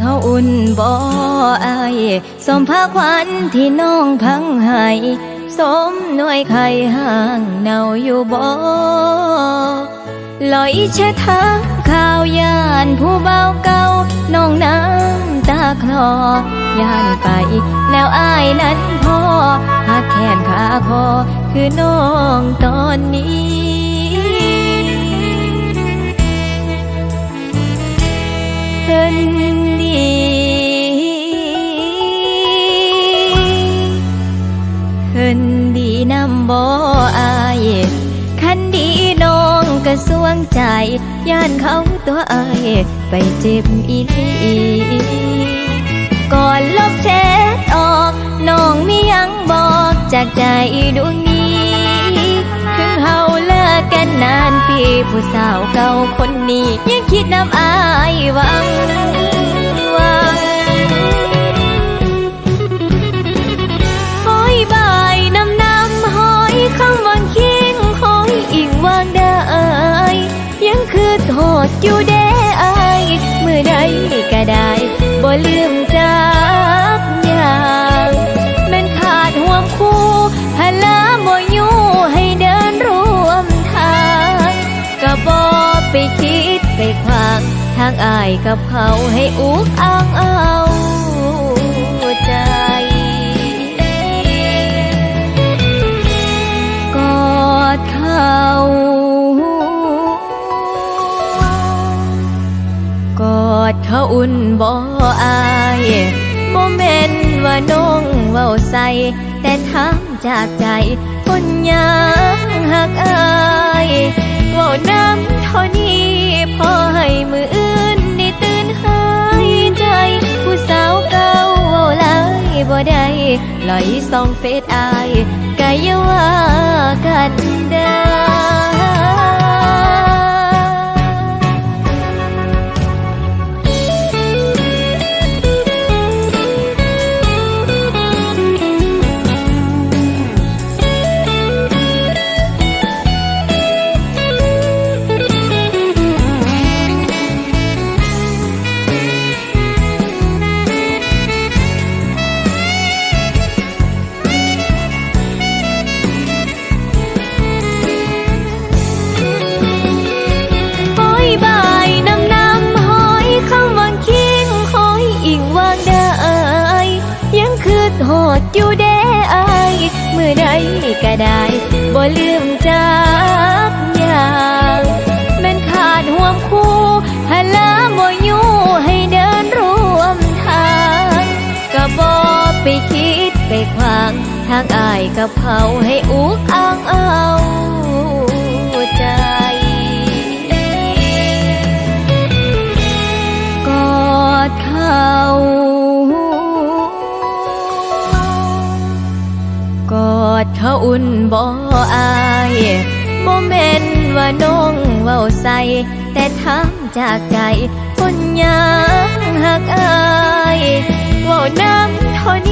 ข้าวอุ่นบ่อายสมภาควันที่น้องพังให้สมหน่วยไข่ห่างเนาอยู่บ่ลอยเชะทางข่าวยานผู้เบาเก่าน้องน้ำตาคลอยานไป แล้วอายนั้นพอหากแขนขาคอคือน้องตอนนี้ บ่อายคันดีน้องกระสวงใจ ย่านเขาตัวอายไปเจ็บอีหลีก่อนลบแชทออกน้องมียังบอกจากใจดวงนี้ถึงเฮาเลิกกันนานปีผู้สาวเก่าคนนี้ ยังคิดน้ำอาย ได้บ่ลืมจากอย่างแม่นขาดห่วงคู่พลาบ่อยู่ให้เดินร่วมทางก็บ่ไปคิดไปขวางทางอายกับเขาให้อุกอ้างเอาใจกอดเขา ดเขาอุ่นบ่อายบ่แม่นว่าน้องเว้าใส่แต่ถามจากใจคนยังหักอายเว้าน้ำเท่านี้พอให้มืออื่นได้ตื่นหายใจ ผู้สาวเก่าเว้าหลายบ่ได้ลอยส่องเฟซอายก็อย่าว่า อยู่เด้อายมือใดก็ได้บ่ลืมจากอย่างแม่นขาดห่วงคู่พลาบ่อยู่ให้เดินร่วมทางก็บ่ไปคิดไปขวาง ทางอายกับเขาให้อุกอ้างเอา อุ่นบ่อายบ่แม่นว่าน้องเว้าใส่แต่ถามจากใจคนยังหักอายเว้าน้ำเท่านี้